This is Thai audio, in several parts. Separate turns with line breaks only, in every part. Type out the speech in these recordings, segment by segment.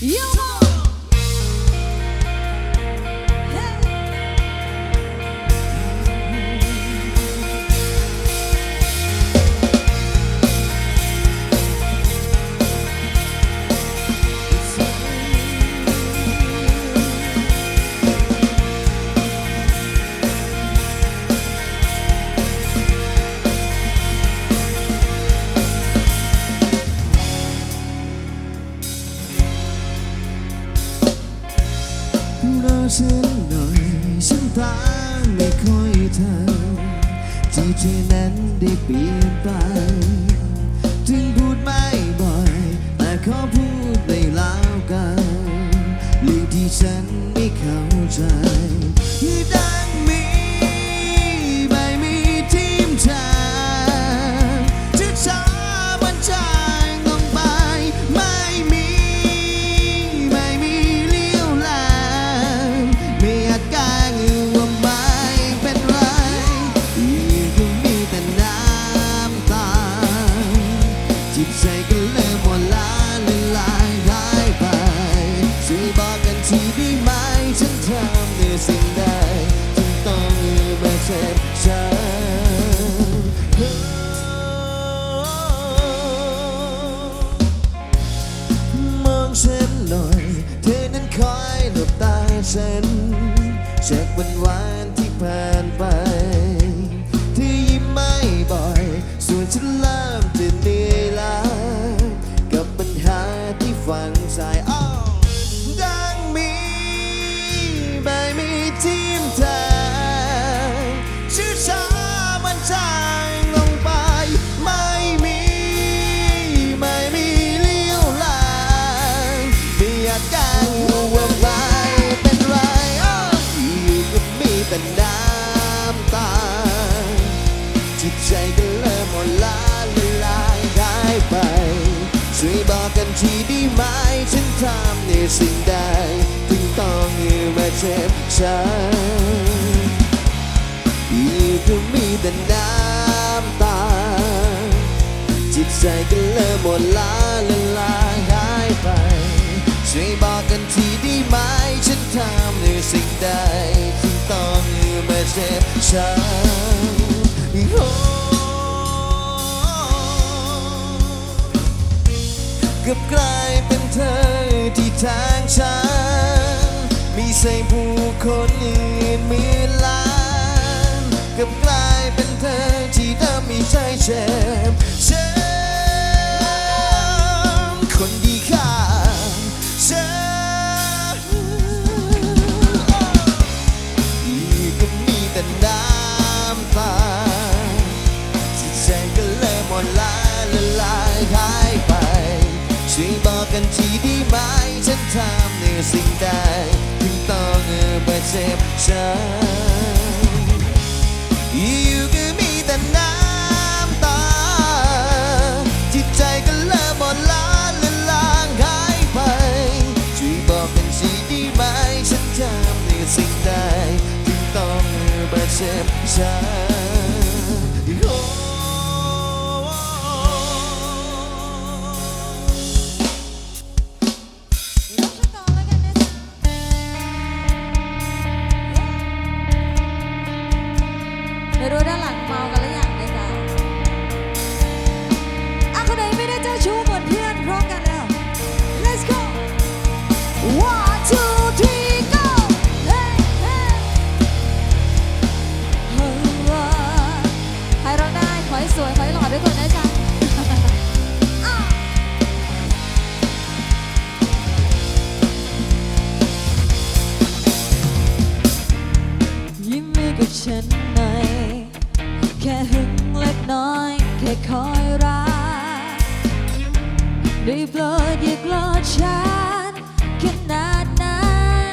You
รอฉันหน่อยฉันตามไม่ค่อยทันที่เธอนั้นได้เปลี่ยนไป ถึงพูดไม่บ่อย แต่ขอพูดได้แล้วกันเรื่องที่ฉันไม่เข้าใจดั ฉันจากวันวานที่ผ่านไปเธอยิ้มไม่บ่อย ส่วนฉันเริ่มจะเหนื่อยล้ากับปัญหาที่ฝังใจ ใจก็เริ่มหมดลาละลายหายไป ช่วยบอกกันทีได้ไหมฉันทำในสิ่งใดถึงต้องมาเจ็บช้ำอยู่ก็มีแต่น้ำตา จิตใจก็เริ่มหมดลาละลายหายไป ช่วยบอกกันทีได้ไหมฉันทำในสิ่งใดที่ต้องมาเจ็บช้ำ กือบกลายเป็นเธอที่ทางฉันมีใส่ผู้คนอื่นมือล้านเกือบกลายเป็นเธอที่เดิมมีใจเจ็บช้ำคนดี กันทีด้ไหมฉันทำในสิ่งใดถึงต้องมาเจ็บช้ำอยู่ก็มีแต่น้ำตา จิตใจก็เริ่มหมดลาละลางหายไปช่วยบอกกันทีด้ไหมฉันทำในสิ่งใดถึงต้องมาเจ็บช้ำ
ฉันหน่อยแค่หึงเล็กน้อย แค่คอยรักได้โปรดอย่ากลอดฉันขนาดนั้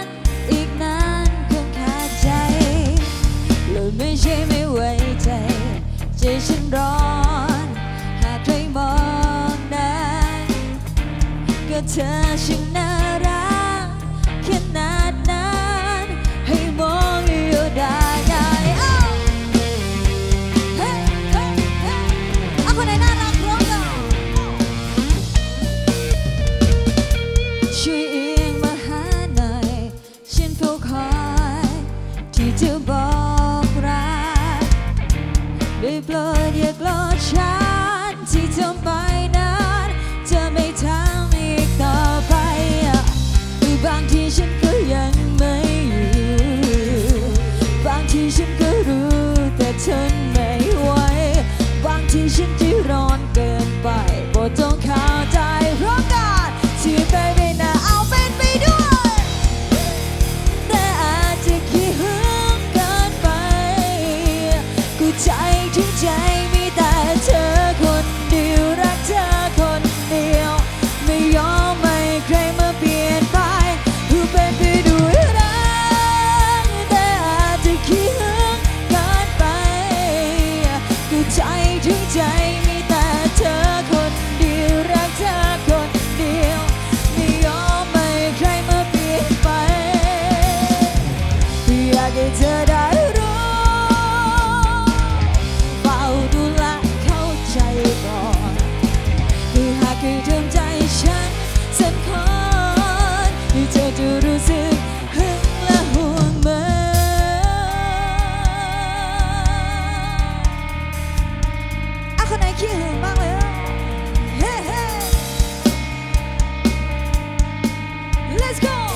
นอีกนานคงขาดใจเลยไม่ใช่ไม่ไว้ใจ ใจฉันร้อน หากใครมองนั้นก็เธอช่างน่ารักขนาดนั้น blood, your blood shine, teach your mind. let's go.